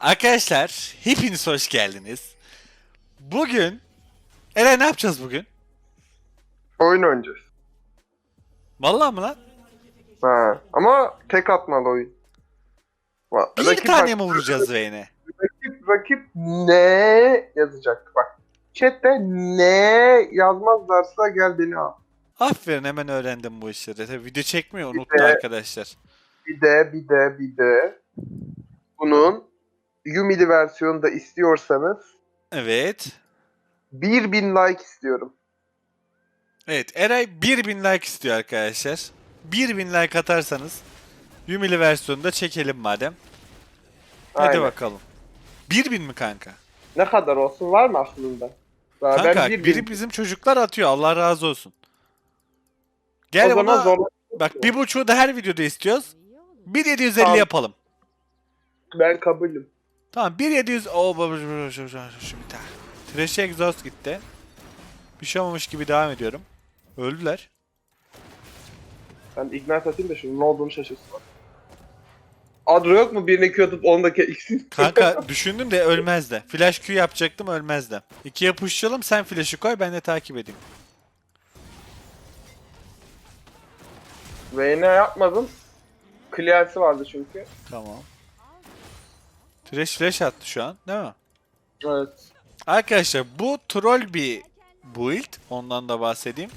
Arkadaşlar hepiniz hoş geldiniz. Bugün Eren ne yapacağız bugün? Oyun oynayacağız. Vallahi mı lan? Ha. Ama tek atmalı oyun. Bir rakip tane mi vuracağız Vayne'e? Rakip, rakip ne yazacak bak. Chat'te ne yazmazlarsa gel beni al. Aferin hemen öğrendim bu işleri. Tabii video çekmiyor unuttu de- arkadaşlar. Bir de bir de bir de bunun Yumi'li versiyonu da istiyorsanız Evet. 1000 like istiyorum. Evet Eray 1000 like istiyor arkadaşlar. 1000 like atarsanız Yumili versiyonu da çekelim madem. Hadi Aynen. bakalım. 1000 mi kanka? Ne kadar olsun var mı aklında? Daha Kanka bir- biri bizim çocuklar atıyor Allah razı olsun. Gel o zaman buna zor. bak bir buçuğu da her videoda istiyoruz. 1750 Tamam. yapalım. Ben kabulüm. Tamam 1700 o baba şu bir tane. Trash exhaust gitti. Bir şey olmamış gibi devam ediyorum. Öldüler. Ben ignite atayım da şunun ne olduğunu şaşırsın. Adro yok mu? Birine Q atıp onu da ke- ikisini Kanka düşündüm de ölmez de. Flash Q yapacaktım ölmez de. İkiye pushlayalım sen flash'ı koy ben de takip edeyim. Vayne'e yapmadım. Clear'si vardı çünkü. Tamam. Trash flash attı şu an değil mi? Evet. Arkadaşlar bu troll bir build. Ondan da bahsedeyim.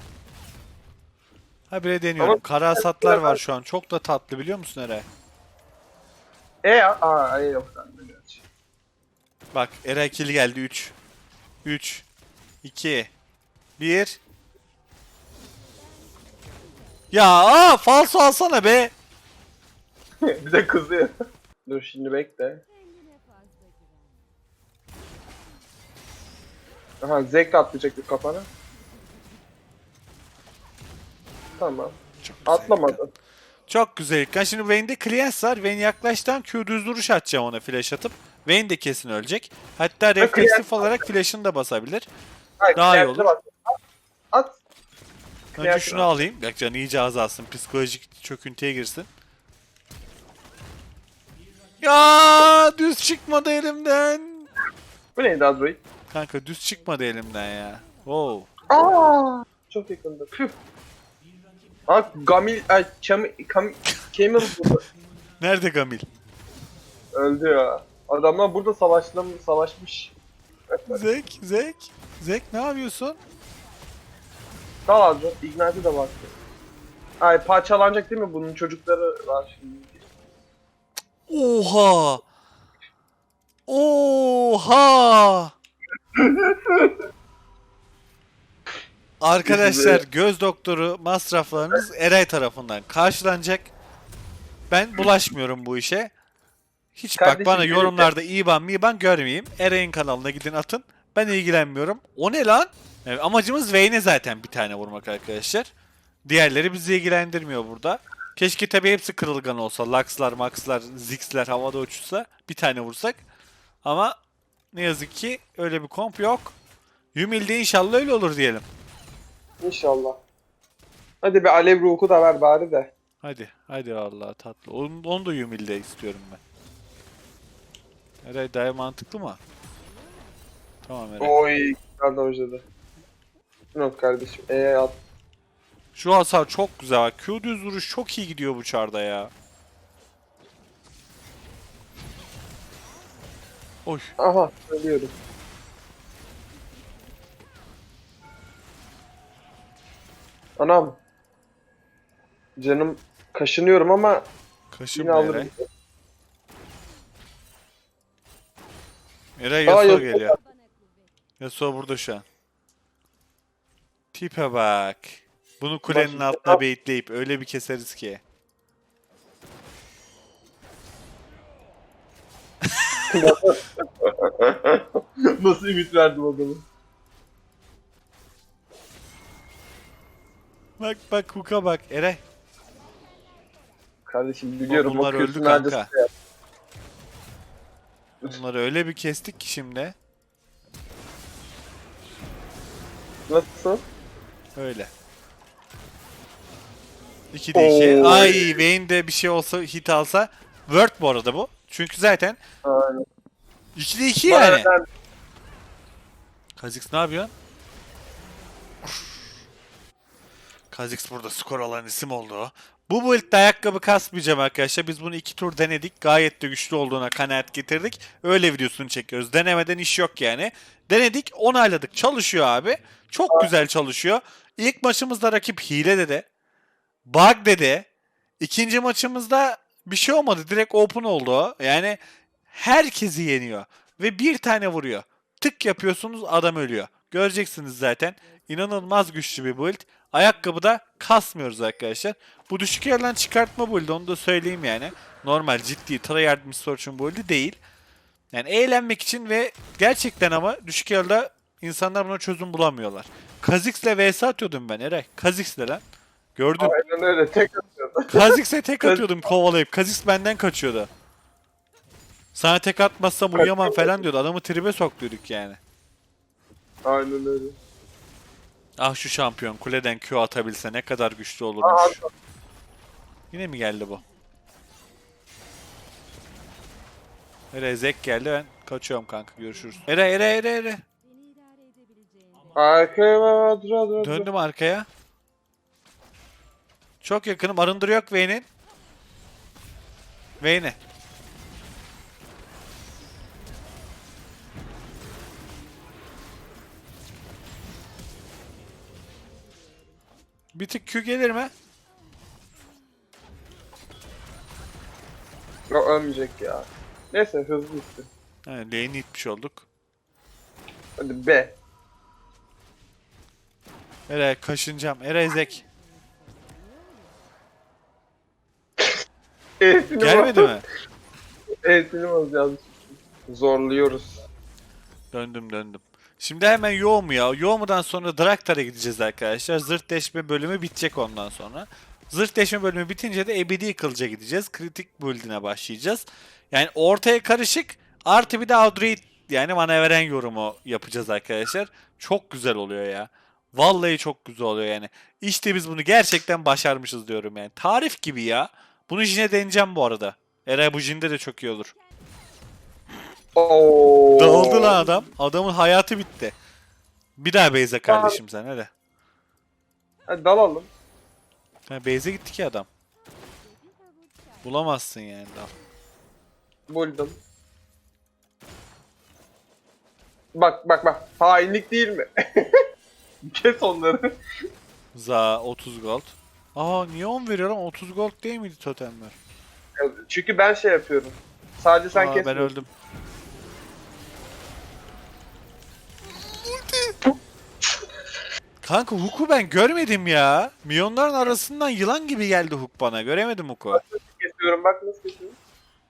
Habire deniyorum. Ama- Kara hasatlar var şu an. Çok da tatlı biliyor musun Eray? E aa e yok sende gerçi. Bak Eray kill geldi 3. 3 2 1 Ya aa falso alsana be. bir de kızıyor. Dur şimdi bekle. Aha Zek de atlayacak kafana. Tamam. Çok güzel. Atlamadı. Çok güzel. Yani şimdi Vayne'de Cleance var. Vayne yaklaştan Q düz duruş atacağım ona flash atıp. Vayne de kesin ölecek. Hatta refleksif olarak flash'ını da basabilir. Hayır, Daha iyi olur. bak. At. Önce şunu alayım. Bak canı iyice azalsın. Psikolojik çöküntüye girsin. Ya düz çıkmadı elimden. Bu neydi Adroid? Kanka düz çıkmadı elimden ya. Wow. Aa! Çok yakında. Püh. Aa Gamil, ay Çam, Kam, Camel burada. Nerede Gamil? öldü ya. Adamlar burada savaşla savaşmış. Zek, Zek. Zek ne yapıyorsun? Sal Adro. Ignite'e de baktı. Ay parçalanacak değil mi? Bunun çocukları var şimdi. Oha! Oha! Arkadaşlar göz doktoru masraflarınız Eray tarafından karşılanacak. Ben bulaşmıyorum bu işe. Hiç bak Kardeşim, bana de- yorumlarda İban miban görmeyeyim. Eray'ın kanalına gidin atın. Ben ilgilenmiyorum. O ne lan? Evet, amacımız Vayne'e zaten bir tane vurmak arkadaşlar. Diğerleri bizi ilgilendirmiyor burada. Keşke tabii hepsi kırılgan olsa. Lux'lar, Max'lar, Ziggs'ler havada uçuşsa bir tane vursak. Ama ne yazık ki öyle bir komp yok. Yumil'de inşallah öyle olur diyelim. İnşallah. Hadi bir alev ruhu da ver bari de. Hadi, hadi Allah tatlı. Onu, onu da Yumil'de istiyorum ben. Eray daha mantıklı mı? Tamam Eray. Oy. Ben de hocadı. Yok kardeşim. E'ye at. Şu hasar çok güzel. Q düz vuruş çok iyi gidiyor bu çarda ya. Oy. Aha. Ölüyorum. Anam. Canım kaşınıyorum ama Kaşın yine alırım. Eray Aa, Yasuo Yasuo. geliyor. Yasuo burada şu an. Tipe bak. Bunu kulenin Bak- altına baitleyip öyle bir keseriz ki. Nasıl ümit verdim adamı. Bak bak Hook'a bak Eray. Kardeşim biliyorum bunlar o öldü kürsün kanka. ya. Bunları öyle bir kestik ki şimdi. Nasıl? Öyle. 2'de 2. Oo. Ay Vayne'de bir şey olsa hit alsa. Word bu arada bu. Çünkü zaten Aynen. 2'de 2 Bana yani. neden- Kha'Zix ne yapıyor? Kha'Zix burada skor alan isim oldu. Bu build'de ayakkabı kasmayacağım arkadaşlar. Biz bunu iki tur denedik. Gayet de güçlü olduğuna kanaat getirdik. Öyle videosunu çekiyoruz. Denemeden iş yok yani. Denedik, onayladık. Çalışıyor abi. Çok güzel çalışıyor. İlk maçımızda rakip hile dedi. Bug dedi. İkinci maçımızda bir şey olmadı. Direkt open oldu. Yani herkesi yeniyor. Ve bir tane vuruyor. Tık yapıyorsunuz adam ölüyor. Göreceksiniz zaten. İnanılmaz güçlü bir build. Ayakkabıda kasmıyoruz arkadaşlar. Bu düşük yerden çıkartma build onu da söyleyeyim yani. Normal ciddi tryhard misfortune build'i değil. Yani eğlenmek için ve gerçekten ama düşük yerde insanlar buna çözüm bulamıyorlar. Kha'Zix'le vs atıyordum ben Eray. Kha'Zix'le lan. Gördün. Aynen öyle tek atıyordu. Kha'Zix'e tek atıyordum kovalayıp. Kha'Zix benden kaçıyordu. Sana tek atmazsam uyuyamam falan diyordu. Adamı tribe soktuyorduk yani. Aynen öyle. Ah şu şampiyon kuleden Q atabilse ne kadar güçlü Aa, olurmuş. Yine mi geldi bu? Eray Zek geldi ben kaçıyorum kanka görüşürüz. Eray Eray Eray Eray. Arkaya bak dur dur dur. Döndüm arkaya. Çok yakınım arındırı yok Vayne'in. Vayne. Bir tık Q gelir mi? Yok ölmeyecek ya. Neyse hızlı gitti. Ha, lane'i itmiş olduk. Hadi B. Eray kaşınacağım. Eray Zek. Eğitinim Gelmedi mi? Eğitinim alacağız. Zorluyoruz. Döndüm döndüm. Şimdi hemen Yoğmu ya. Yoğmu'dan sonra Draktar'a gideceğiz arkadaşlar. Zırt deşme bölümü bitecek ondan sonra. Zırt deşme bölümü bitince de ebedi kılıca gideceğiz. Kritik build'ine başlayacağız. Yani ortaya karışık artı bir de Audrey yani bana veren yorumu yapacağız arkadaşlar. Çok güzel oluyor ya. Vallahi çok güzel oluyor yani. İşte biz bunu gerçekten başarmışız diyorum yani. Tarif gibi ya. Bunu Jin'e deneyeceğim bu arada. Eray bu Jin'de de çok iyi olur. Oo. Dağıldı lan adam. Adamın hayatı bitti. Bir daha Beyze kardeşim sen hadi. Hadi dalalım. Ha, Beyze gitti ki adam. Bulamazsın yani daha. Buldum. Bak bak bak. Hainlik değil mi? Kes onları. Za 30 gold. Aa niye 10 veriyorum? 30 gold değil miydi totemler? Çünkü ben şey yapıyorum. Sadece sen Aa, kes. ben öldüm. Kanka Hook'u ben görmedim ya. Milyonların arasından yılan gibi geldi Hook bana. Göremedim Hook'u. Kesiyorum bak nasıl kesiyorum.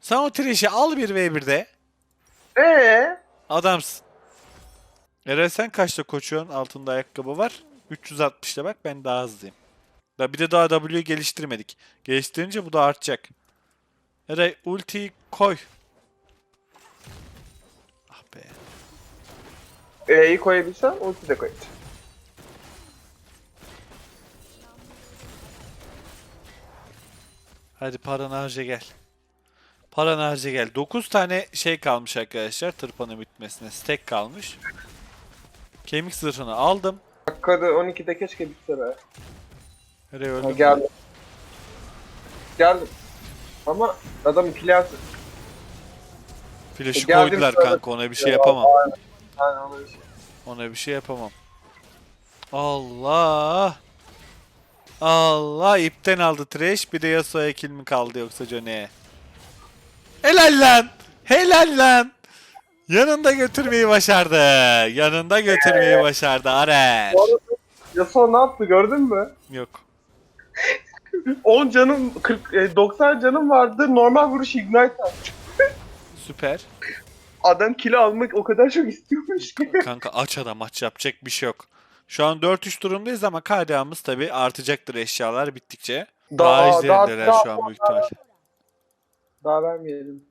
Sen o trash'i al 1v1'de. Eee? Adamsın. Eray sen kaçta koşuyorsun? Altında ayakkabı var. 360'da bak ben daha hızlıyım. Da bir de daha W'yu geliştirmedik. Geliştirince bu da artacak. Eray ultiyi koy. Ah be. E'yi koyabilsem ulti de koyacağım. Hadi paran harca gel. Paran harca gel. 9 tane şey kalmış arkadaşlar. Tırpanın bitmesine. Stack kalmış. Kemik zırhını aldım. Dakikada 12'de keşke bitse be. Eray Ha, öldüm. geldim. Geldim. Ama adam atı. Flash'ı Geldim koydular sonra- kanka ona bir şey yapamam. Aynen ona bir şey. Ona bir şey yapamam. Allah. Allah ipten aldı trash. Bir de Yasuo'ya kill mi kaldı yoksa Johnny'e? Helal lan. Helal lan. Yanında götürmeyi başardı. Yanında götürmeyi başardı Ares. Yasuo ne yaptı gördün mü? Yok. 10 canım, 40, e, 90 canım vardı. Normal vuruş ignite attı. Süper. Adam kilo almak o kadar çok istiyormuş ki. Kanka aç adam aç yapacak bir şey yok. Şu an 4-3 durumdayız ama KDA'mız tabi artacaktır eşyalar bittikçe. Daha, Daha- izlerindeler daha- şu an büyük ihtimal. Daha vermeyelim.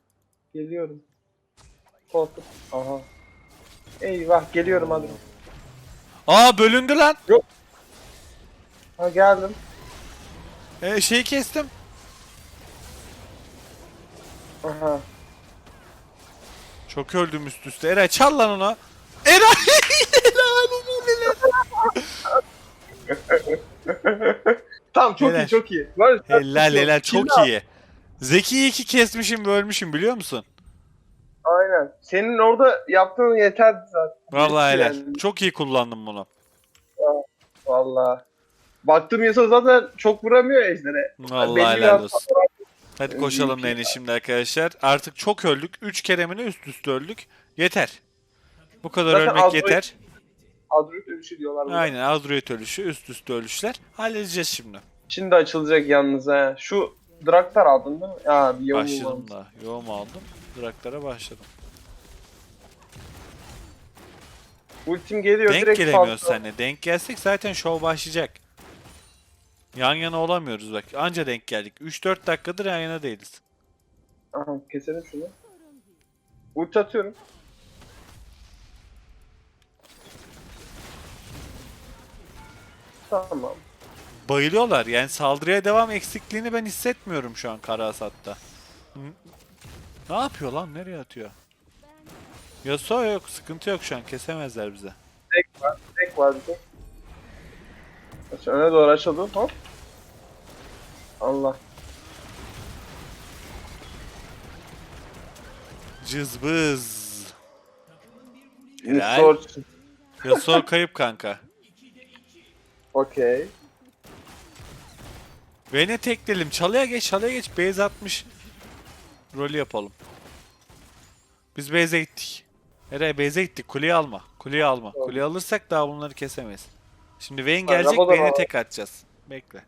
Geliyorum. Koltuk. Aha. Eyvah geliyorum hadi. Aa bölündü lan. Ha geldim. Ee, şeyi kestim. Aha. Çok öldüm üst üste. Eray çal lan ona. Eray! Tamam çok Helal. iyi çok iyi. Var, helal helal çok Şimdi- iyi. Zeki'yi iki kesmişim ve ölmüşüm biliyor musun? Aynen. Senin orada yaptığın yeterdi zaten. Vallahi helal. Yani. Çok iyi kullandım bunu. Vallahi. Baktım Yasuo zaten çok vuramıyor Ejder'e. Vallahi Belli helal olsun. Hadi koşalım lane'e şimdi arkadaşlar. Artık çok öldük. 3 kere mi ne üst üste öldük. Yeter. Bu kadar Zaten ölmek az yeter. Adroid ölüşü diyorlar. buna. Aynen Azruet ölüşü, üst üste ölüşler. Halledeceğiz şimdi. Şimdi açılacak yalnız ha. Şu Draktar aldın değil mi? Ya bir yavrum Başladım da. Yoğum aldım. Draklara başladım. Ultim geliyor Denk direkt gelemiyoruz fazla. seninle. Denk gelsek zaten show başlayacak. Yan yana olamıyoruz bak. Anca denk geldik. 3-4 dakikadır yan yana değiliz. Aha keselim şunu. Ulti atıyorum. Tamam. Bayılıyorlar. Yani saldırıya devam eksikliğini ben hissetmiyorum şu an Kara Hasat'ta. Ne yapıyor lan? Nereye atıyor? Yasuo yok. Sıkıntı yok şu an. Kesemezler bize. Tek var. Tek var bir. Aç, öne doğru açalım. Hop. Allah. Cızbız. Helal. Yasuo kayıp kanka. Okey. Vayne'e tekleyelim. Çalıya geç, çalıya geç. Base atmış. Rolü yapalım. Biz base'e gittik. Eray base'e gittik. Kuleyi alma. Kuleyi alma. Tamam. Kuleyi alırsak daha bunları kesemeyiz. Şimdi Vayne gelecek. Rabo'dan Vayne'e tek atacağız. Bekle.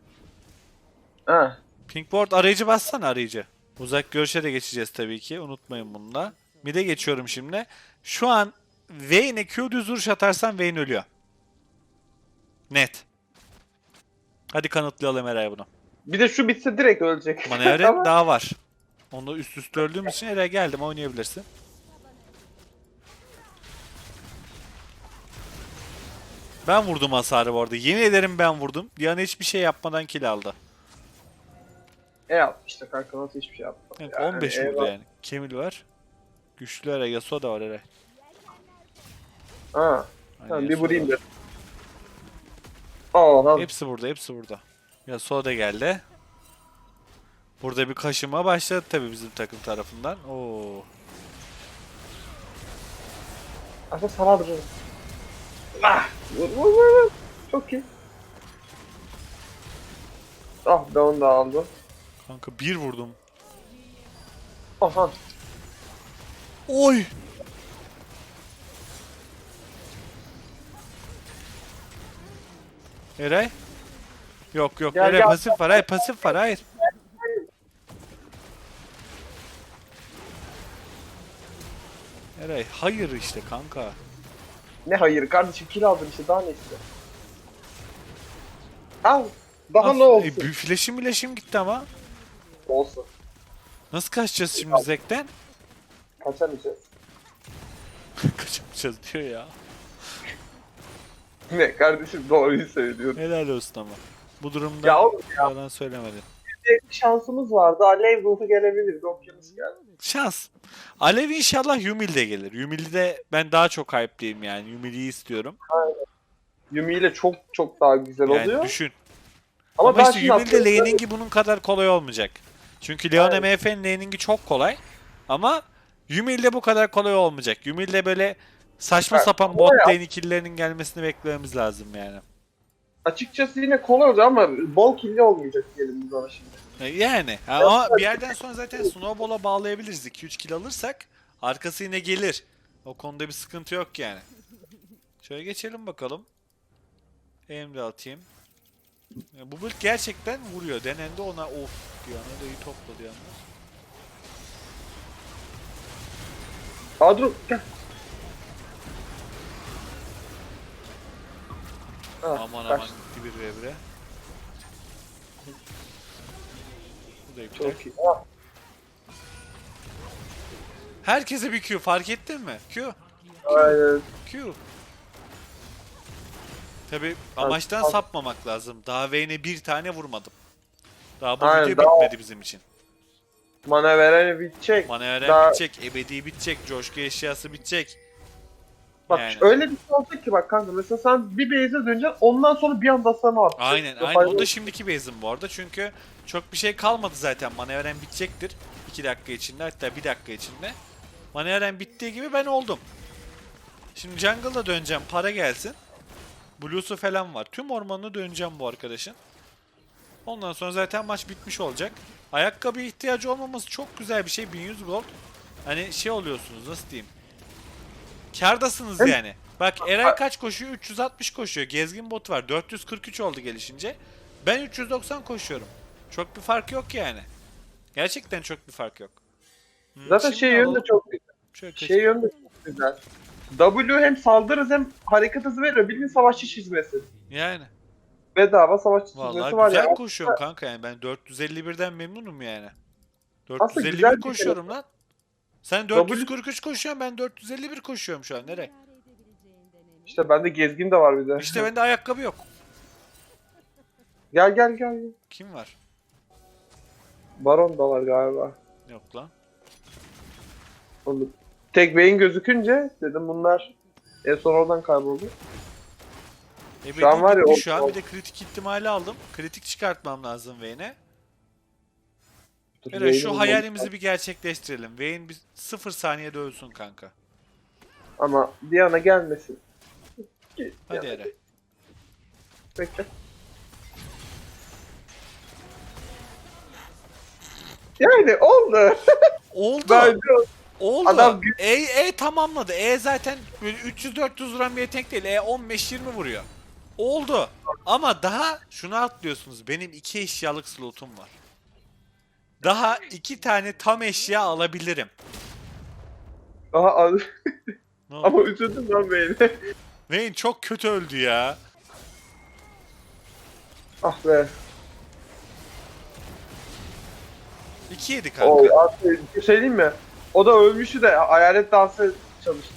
Ha. Pinkboard arayıcı bassana arayıcı. Uzak görüşe de geçeceğiz tabii ki. Unutmayın bunu da. Mid'e geçiyorum şimdi. Şu an Vayne'e Q düz vuruş atarsan Vayne ölüyor. Net. Hadi kanıtlayalım Eray bunu. Bir de şu bitse direkt ölecek. Manevre Tamam. daha var. Onu üst üste öldüğümüz için Eray geldim oynayabilirsin. Ben vurdum hasarı bu arada. Yemin ederim ben vurdum. Diana hiçbir şey yapmadan kill aldı. E yaptı işte kanka nasıl hiçbir şey yapmadı. Evet, Yani 15 eyvallah. vurdu yani. Kemil var. Güçlü Eray. Yasuo da var Eray. Ha. Tamam bir vurayım var. Aa. Hepsi burada, hepsi burada. Yasuo da geldi. Burada bir kaşıma başladı tabii bizim takım tarafından. Oo. Aslında sana vuracağım. Ah! Vur vur vur vur. Çok iyi. Ah ben onu da aldım. Kanka bir vurdum. Aha. Oy. Eray? Yok yok. Gel, Eray gel. pasif var. Hayır pasif var. Hayır. Eray hayır işte kanka. Ne hayır kardeşim kill aldın işte daha ne istiyor? Al. Daha As- ne olsun? E, flash'im flash'im gitti ama. Olsun. Nasıl kaçacağız şimdi Zek'ten? Kaçamayacağız. Kaçamayacağız diyor ya. Ne kardeşim doğruyu söylüyorum. Helal olsun ama. Bu durumda Ya oğlum yalan söylemedi. bir şansımız vardı. Alev ruhu gelebilirdi. Okyanus geldi. Şans. Alev inşallah Yumil'de gelir. Yumil'de ben daha çok hype'liyim yani. Yumil'i istiyorum. Yumi ile çok çok daha güzel Yani oluyor. düşün. Ama, Ama, ben işte şimdi Yumil'de laning'i bunun kadar kolay olmayacak. Çünkü Leon. MF'nin laning'i çok kolay. Ama Yumil'de bu kadar kolay olmayacak. Yumil'de böyle saçma Ha, sapan bot ya- lane kill'lerinin gelmesini beklememiz lazım yani. Açıkçası yine kolay olacak ama bol killi olmayacak diyelim biz ona şimdi. E, Yani ama bir yerden sonra zaten Snowball'a bağlayabiliriz. 2-3 kill alırsak arkası yine gelir. O konuda bir sıkıntı yok yani. Şöyle geçelim bakalım. De atayım. Ya bu build gerçekten vuruyor. Denendi ona of diyor. Ona da iyi topladı yalnız. Adro gel. Ah, aman aman gitti bir ve bire. Bu da iptal. Çok iyi. Ah, Herkese bir Q fark ettin mi? Q. aynen. Q. Tabi amaçtan sapmamak lazım. Daha Vayne'e bir tane vurmadım. Daha bu Aynen, video daha- bitmedi bizim için. Mana vereni bitecek. Manevren Daha- bitecek, ebedi bitecek, coşku eşyası bitecek. Bak Yani. öyle bir şey olacak ki bak kanka mesela sen bir base'e döneceksin ondan sonra bir anda sana artacak. Aynen aynen. O da şimdiki base'im bu arada. Çünkü çok bir şey kalmadı zaten. Manevren bitecektir. 2 dakika içinde hatta 1 dakika içinde. Manevren bittiği gibi ben oldum. Şimdi jungle'a döneceğim. Para gelsin. Blue'su falan var. Tüm ormanını döneceğim bu arkadaşın. Ondan sonra zaten maç bitmiş olacak. Ayakkabı ihtiyacı olmaması çok güzel bir şey. 1100 gold. Hani şey oluyorsunuz nasıl diyeyim. Kardasınız Hem- yani. Bak Eray kaç koşuyor? 360 koşuyor. Gezgin bot var. 443 oldu gelişince. Ben 390 koşuyorum. Çok bir fark yok yani. Gerçekten çok bir fark yok. Hmm, Zaten şimdi şey yönü alalım. de çok güzel. Şöyle Şey yönü de çok güzel. W hem saldırırız hem hareket hızı verir. Bildiğin savaşçı çizmesi. Yani. Bedava savaşçı çizmesi Vallahi var güzel ya. koşuyorum kanka yani. Ben 451'den memnunum yani. Aslında 451 güzel bir şey. koşuyorum lan. Sen 443 koşuyorsun ben 451 koşuyorum şu an. Nereye? İşte bende gezgin de var bir de. İşte bende ayakkabı yok. Gel gel gel. gel. Kim var? Baron da var galiba. Yok lan. Oğlum. Tek beyin gözükünce dedim bunlar en son oradan kayboldu. Ebedi Şu an var ya, şu an bir de kritik ihtimali aldım. Kritik çıkartmam lazım Vayne'e. Dur, Eren şu hayalimizi bir gerçekleştirelim. Vayne bir 0 saniyede ölsün kanka. Ama Diana gelmesin. Hadi Eren. Bekle. Yani oldu. Oldu. Bence Oldu. Adam- E, e tamamladı. E zaten böyle 300-400 vuran bir yetenek değil. E 15-20 vuruyor. Oldu. Ama daha şunu atlıyorsunuz. Benim iki eşyalık slotum var. Daha iki tane tam eşya alabilirim. Aha, al- Ne oldu? ama üzüldüm lan beni. Vayne çok kötü öldü ya. ah be. 2 yedi kanka. O, abi, bir şey diyeyim mi? O da ölmüştü de hayalet dansı çalıştı.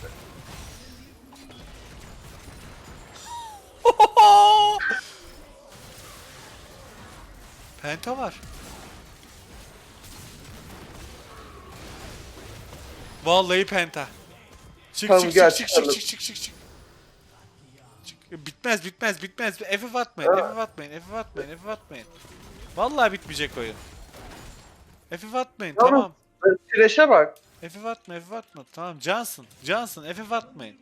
Penta var. Vallahi penta. Çık Tamam, çık, gel, çık çık çık çıkalım. çık çık çık çık. Bitmez bitmez bitmez. FF atmayın, Ha. FF atmayın, FF atmayın, FF atmayın. Vallahi bitmeyecek oyun. FF atmayın Tamam. tamam. Trash'e bak. FF atma, FF atma. Tamam Johnson, Johnson FF atmayın.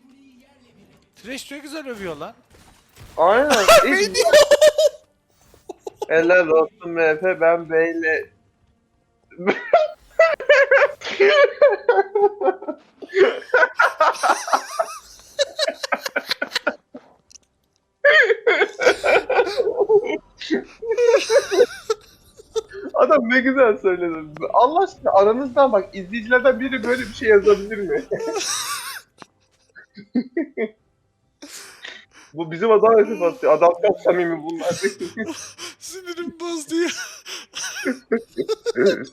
Trash çok güzel övüyor lan. Aynen. İyi. Helal olsun MF ben beyle. Adam ne güzel söyledi. Allah aşkına aranızdan bak izleyicilerden biri böyle bir şey yazabilir mi? Bu bizim adam hesap atıyor. Adam çok samimi bunlar. Sinirim bozdu ya.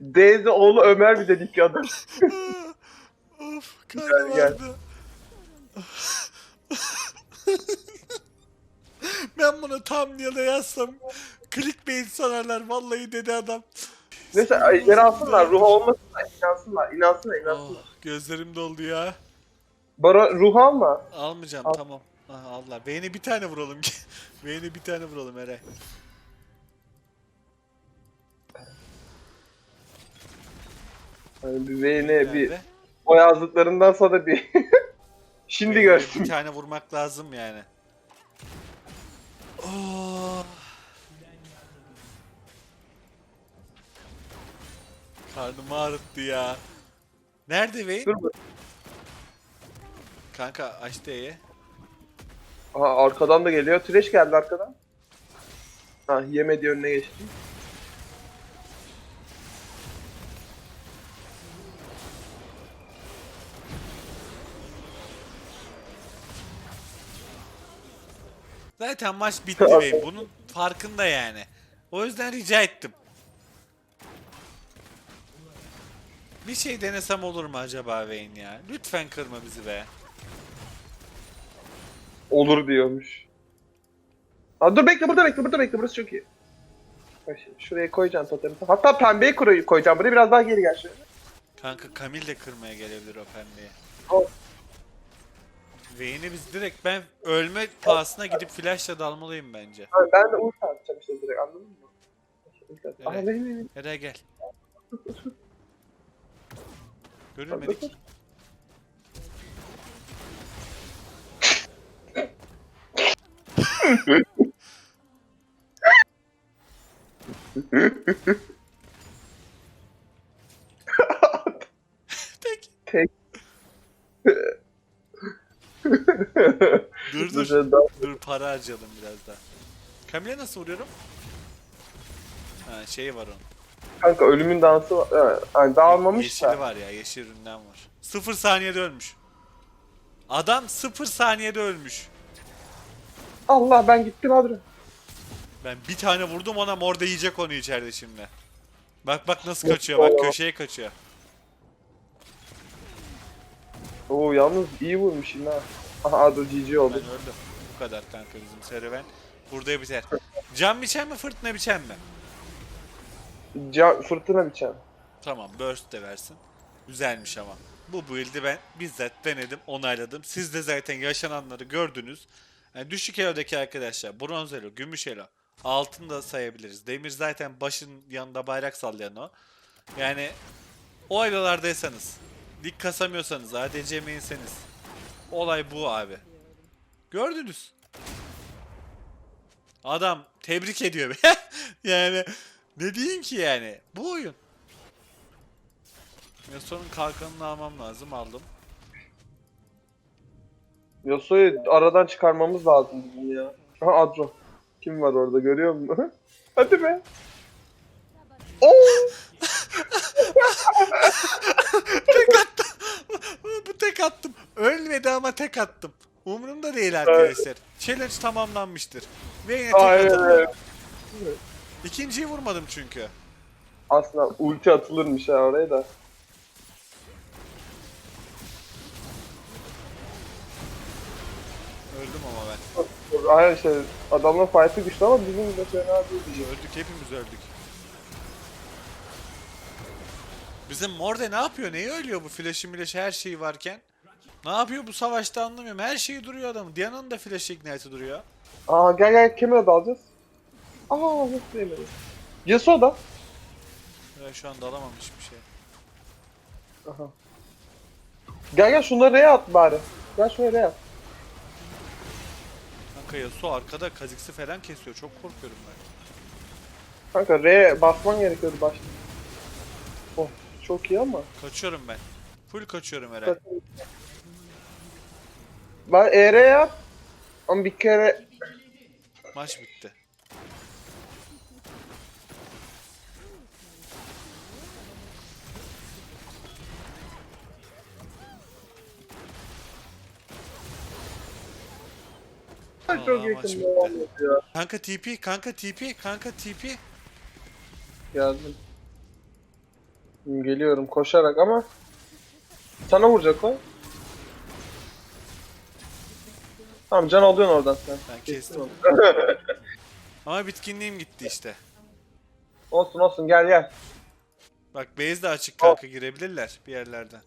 Deyze oğlu Ömer bir dedik adam. of Gel, karnım gel. ağrıdı. ben bunu tam ya yazsam clickbait sanarlar vallahi dedi adam. Neyse ay, yer alsınlar, ruh olmasınlar, inansınlar, inansınlar, inansınlar. Oh, gözlerim doldu ya. Bara ruh alma. Almayacağım Al. tamam. Ah, Allah. Beyni bir tane vuralım. Beyni bir tane vuralım Eray. Hani bir V'ne bir Nerede? o yazdıklarından sonra bir şimdi görsün. Bir tane vurmak lazım yani. Oh. Karnım ağrıttı ya. Nerede Vayne? Dur bak. Kanka aç D'ye. Aha arkadan da geliyor. Trash geldi arkadan. Ha yemedi önüne geçti. Zaten maç bitti Vayne. Bunun farkında yani. O yüzden rica ettim. Bir şey denesem olur mu acaba Vayne ya? Lütfen kırma bizi be. Olur diyormuş. Aa, dur bekle burada bekle burada bekle burası çok iyi. Bak şimdi şuraya koyacağım totemi. Hatta pembeyi koy- koyacağım. Buraya biraz daha geri gel şöyle. Kanka Kamil de kırmaya gelebilir o pembeyi. Ol. Vayne'i biz direkt ben ölme pahasına gidip flashla dalmalıyım bence. Ha, ben de ulti atacağım işte direkt anladın mı? Ulti at- Evet. Aha benim benim. Eray gel. Görülmedik. Dur dur. Dur, para harcayalım biraz daha. Kamil'e nasıl vuruyorum? Ha şey var onun. Kanka ölümün dansı var. Yani dağılmamış Yeşili da. var ya yeşil üründen var. Sıfır saniyede ölmüş. Adam sıfır saniyede ölmüş. Allah ben gittim Adro. Ben bir tane vurdum ona mor da yiyecek onu içeride şimdi. Bak bak nasıl kaçıyor bak köşeye kaçıyor. Oo yalnız iyi vurmuş yine ha. Aha Adro GG Ben oldu. öldüm. Bu kadar kanka bizim serüven. Burada biter. Can biçen mi fırtına biçen mi? Can, fırtına biçen. Tamam burst de versin. Güzelmiş ama. Bu build'i ben bizzat denedim, onayladım. Siz de zaten yaşananları gördünüz. Yani düşük elodaki arkadaşlar bronz elo, gümüş elo, altın da sayabiliriz. Demir zaten başın yanında bayrak sallayan o. Yani o elolardaysanız, lig kasamıyorsanız, ADC mainseniz olay bu abi. Gördünüz. Adam tebrik ediyor be. yani ne diyeyim ki yani? Bu oyun. Yasuo'nun kalkanını almam lazım. Aldım. Yasuo'yu aradan çıkarmamız lazım bizim ya. Aha Adro. Kim var orada görüyor musun? Hadi be. Oo! tek attım. Bu tek attım. Ölmedi ama tek attım. Umurumda değil arkadaşlar. Challenge tamamlanmıştır. Ve yine tek Aynen atıldı. öyle. İkinciyi vurmadım çünkü. Aslında ulti atılırmış ha oraya da. Öldüm ama ben. Aynen şey adamla fight'ı güçlü ama bizim de fena değil. Öldük hepimiz öldük. Bizim Morde ne yapıyor? Neyi ölüyor bu flash'ı mileşi her şeyi varken? Ne yapıyor bu savaşta anlamıyorum. Her şeyi duruyor adam. Diana'nın da flash ignite'ı duruyor. Aa gel gel kamera dalacağız. Aa nasıl değmedi. Yasuo da. Ben şu an dalamamış bir şey. Aha. Gel gel şunları R'ye at bari. Gel şuraya R'ye at. Kanka Yasuo arkada kaziksi falan kesiyor. Çok korkuyorum ben. Kanka R'ye basman gerekiyordu başta. Oh çok iyi ama. Kaçıyorum ben. Full kaçıyorum herhalde. Ben ER'ye yap. Ama bir kere Maç bitti. çok Aa, maç yakın bitti. devam. Kanka TP, kanka TP, kanka TP. Geldim. Geliyorum koşarak ama sana vuracak o. Tamam can alıyorsun oradan sen. Ben kestim. onu. Ama bitkinliğim gitti işte. olsun olsun gel gel. Bak base de açık kanka girebilirler bir yerlerden.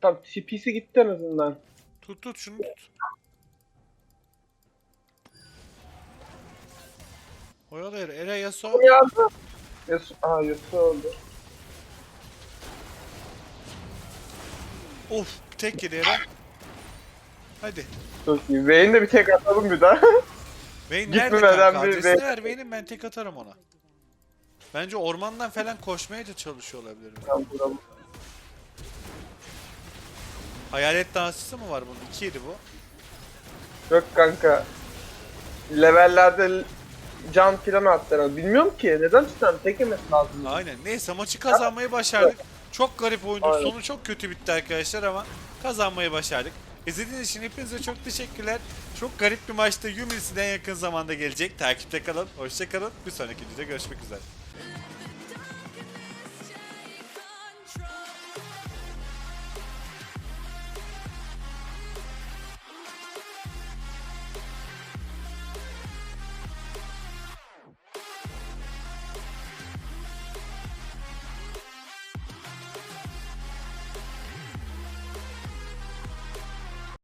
Tamam TP'si gitti en azından. Tut tut şunu tut. Oyalayır. Ere Yasuo. Yardım. Yasuo, aha Yasuo oldu. Of tek yedi Ere. Hadi. Çok iyi. Vayne'de bir tek atalım bir daha. Vayne nerede Gitmeden kanka? bir Adresini Vayne- ver Vayne'in ben tek atarım ona. Bence ormandan falan koşmaya da çalışıyor olabilir. Tamam, tamam. Hayalet dansçısı mı var bunun? 2 yedi bu. Yok kanka. Levellerde can filan attılar. Bilmiyorum ki neden tutan tek yemesi lazım. Aynen. Neyse maçı kazanmayı başardık. Çok garip oyundu. Aynen. Sonu çok kötü bitti arkadaşlar ama kazanmayı başardık. İzlediğiniz için hepinize çok teşekkürler. Çok garip bir maçta Yumi'si de en yakın zamanda gelecek. Takipte kalın. Hoşça kalın. Bir sonraki videoda görüşmek üzere.